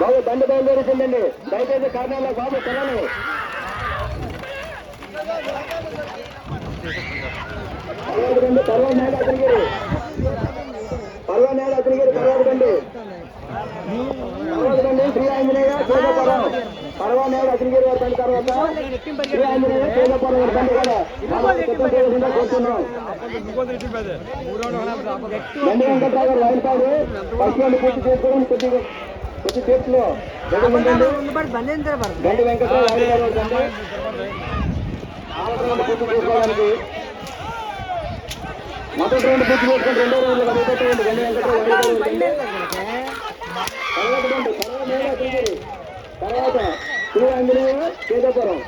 బాబు బండి బయలుదేరుతుందండి దయచేసి కారణాల బాబు పిల్లలు పర్వాదండి పర్వాలేదు నేల అతనికి పర్వ నేల అతనికి పర్వాదండి చూడపురం పర్వ నేల అతనికి బండి తర్వాత శ్రీ ఆంజనేయ చూడపురం బండి కూడా చిత్రం కోరుతున్నాం బండి వెంకట్రావు గారు లైన్ కాదు ఫస్ట్ వాళ్ళు పూర్తి చేసుకోవడం కొద్దిగా కొద్ది చేతిలో గండి ఉండండి. గండి వెంకట్రావు లైన్ కాదు గండి నాలుగు రౌండ్లు పూర్తి చేసుకోవడానికి మొదటి రౌండ్ పూర్తి చేసుకొని రెండో రౌండ్ మొదటి రౌండ్ గండి వెంకట్రావు లైన్ కాదు గండి తర్వాత బండి తర్వాత నేల తిరిగి తర్వాత శ్రీ ఆంజనేయ కేదాపురం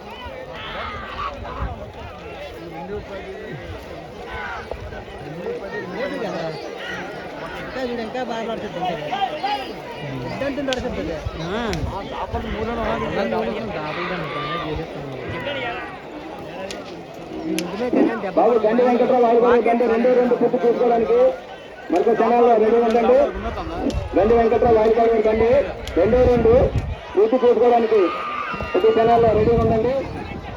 ఇంకా బాగా బాబు గండి వెంకట్రావు వారి వారి గండి రెండో రెండు పుట్టు చూసుకోవడానికి మరొక క్షణాల్లో రెండు ఉండండి గండి వెంకట్రావు వారి గండి రెండో రెండు పూర్తి చేసుకోవడానికి ప్రతి జనాల్లో రెడీగా ఉండండి.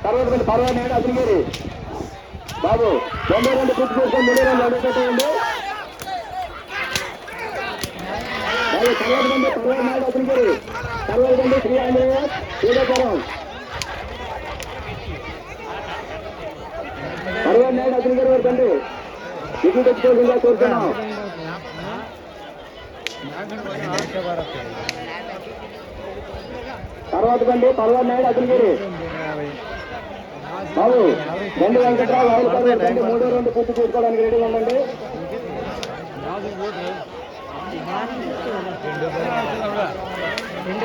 తర్వాత నేను పర్వాలేదు అతనిగిరి బాబు తొంభై రెండు పూర్తి చేసుకొని మూడో రెండు అడుగు పెట్టండి బాబు తర్వాత గండి పర్వాలేదు అతనిగిరి తర్వాత గండి శ్రీ ఆంజనేయ శ్రీకాపురం వారి తెచ్చుకోకుండా కోరుతున్నాం. తర్వాత కండి పర్వాలేదు అతనిగిరి బాబు రెండు వెంకట్రావు కండి మూడో రెండు పూర్తి చేసుకోవడానికి రెడీగా ఉండండి. ఎంత